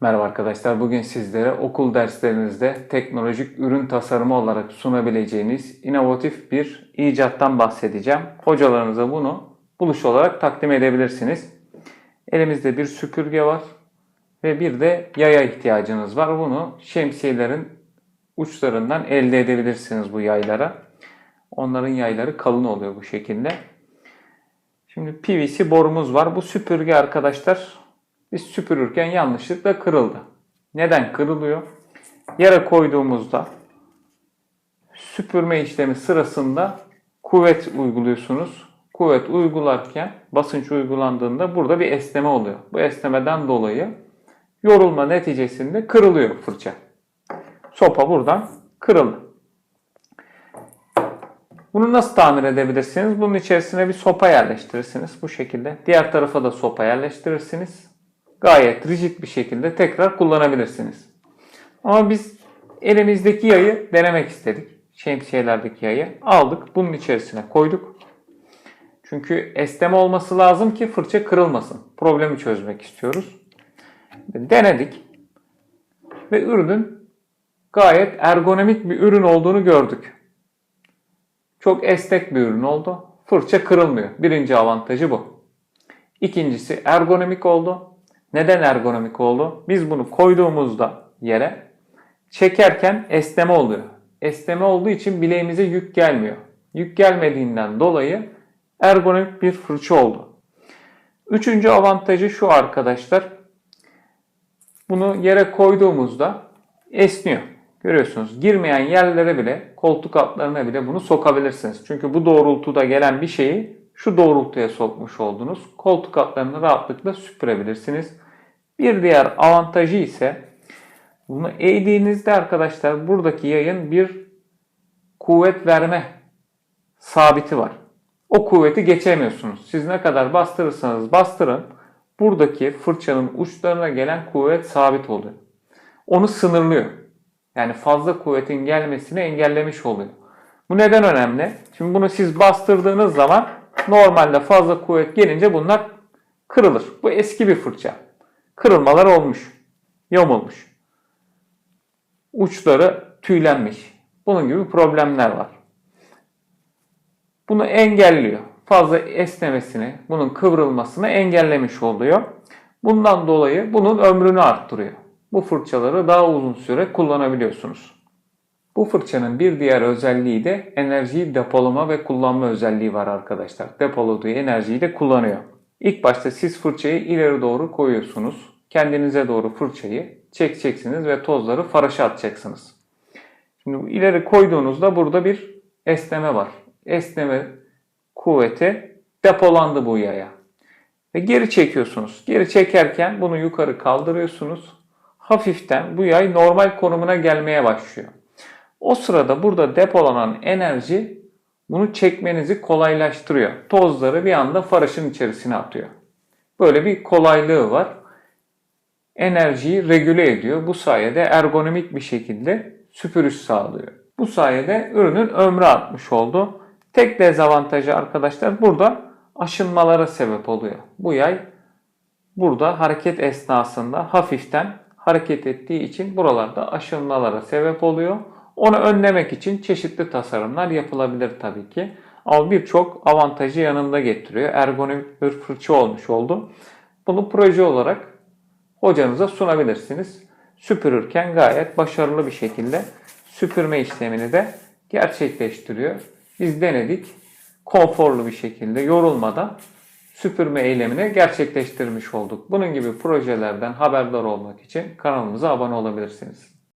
Merhaba arkadaşlar. Bugün sizlere okul derslerinizde teknolojik ürün tasarımı olarak sunabileceğiniz inovatif bir icattan bahsedeceğim. Hocalarınıza bunu buluş olarak takdim edebilirsiniz. Elimizde bir süpürge var ve bir de yaya ihtiyacınız var. Bunu şemsiyelerin uçlarından elde edebilirsiniz bu yaylara. Onların yayları kalın oluyor bu şekilde. Şimdi PVC borumuz var. Bu süpürge arkadaşlar biz süpürürken yanlışlıkla kırıldı. Neden kırılıyor? Yere koyduğumuzda süpürme işlemi sırasında kuvvet uyguluyorsunuz. Kuvvet uygularken basınç uygulandığında burada bir esneme oluyor. Bu esnemeden dolayı yorulma neticesinde kırılıyor fırça. Sopa buradan kırıldı. Bunu nasıl tamir edebilirsiniz? Bunun içerisine bir sopa yerleştirirsiniz bu şekilde. Diğer tarafa da sopa yerleştirirsiniz. Gayet rigid bir şekilde tekrar kullanabilirsiniz. Ama biz elimizdeki yayı denemek istedik. Şemsiyelerdeki yayı aldık. Bunun içerisine koyduk. Çünkü esneme olması lazım ki fırça kırılmasın. Problemi çözmek istiyoruz. Denedik. Ve ürünün gayet ergonomik bir ürün olduğunu gördük. Çok esnek bir ürün oldu. Fırça kırılmıyor. Birinci avantajı bu. İkincisi ergonomik oldu. Neden ergonomik oldu? Biz bunu koyduğumuzda yere çekerken esneme oluyor. Esneme olduğu için bileğimize yük gelmiyor. Yük gelmediğinden dolayı ergonomik bir fırça oldu. Üçüncü avantajı şu arkadaşlar. Bunu yere koyduğumuzda esniyor. Görüyorsunuz girmeyen yerlere bile koltuk altlarına bile bunu sokabilirsiniz. Çünkü bu doğrultuda gelen bir şeyi şu doğrultuya sokmuş oldunuz. Koltuk altlarını rahatlıkla süpürebilirsiniz. Bir diğer avantajı ise bunu eğdiğinizde arkadaşlar buradaki yayın bir kuvvet verme sabiti var. O kuvveti geçemiyorsunuz. Siz ne kadar bastırırsanız bastırın buradaki fırçanın uçlarına gelen kuvvet sabit oluyor. Onu sınırlıyor. Yani fazla kuvvetin gelmesini engellemiş oluyor. Bu neden önemli? Şimdi bunu siz bastırdığınız zaman normalde fazla kuvvet gelince bunlar kırılır. Bu eski bir fırça. Kırılmalar olmuş. Yamulmuş. Uçları tüylenmiş. Bunun gibi problemler var. Bunu engelliyor. Fazla esnemesini, bunun kıvrılmasını engellemiş oluyor. Bundan dolayı bunun ömrünü arttırıyor. Bu fırçaları daha uzun süre kullanabiliyorsunuz. Bu fırçanın bir diğer özelliği de enerjiyi depolama ve kullanma özelliği var arkadaşlar. Depoladığı enerjiyi de kullanıyor. İlk başta siz fırçayı ileri doğru koyuyorsunuz. Kendinize doğru fırçayı çekeceksiniz ve tozları faraşa atacaksınız. Şimdi ileri koyduğunuzda burada bir esneme var. Esneme kuvveti depolandı bu yaya. Ve geri çekiyorsunuz. Geri çekerken bunu yukarı kaldırıyorsunuz. Hafiften bu yay normal konumuna gelmeye başlıyor. O sırada burada depolanan enerji bunu çekmenizi kolaylaştırıyor. Tozları bir anda faraşın içerisine atıyor. Böyle bir kolaylığı var. Enerjiyi regüle ediyor. Bu sayede ergonomik bir şekilde süpürüş sağlıyor. Bu sayede ürünün ömrü artmış oldu. Tek dezavantajı arkadaşlar burada aşınmalara sebep oluyor. Bu yay burada hareket esnasında hafiften hareket ettiği için buralarda aşınmalara sebep oluyor. Onu önlemek için çeşitli tasarımlar yapılabilir tabii ki. Ama birçok avantajı yanında getiriyor. Ergonomik bir fırça olmuş oldu. Bunu proje olarak hocanıza sunabilirsiniz. Süpürürken gayet başarılı bir şekilde süpürme işlemini de gerçekleştiriyor. Biz denedik. Konforlu bir şekilde yorulmadan süpürme eylemini gerçekleştirmiş olduk. Bunun gibi projelerden haberdar olmak için kanalımıza abone olabilirsiniz.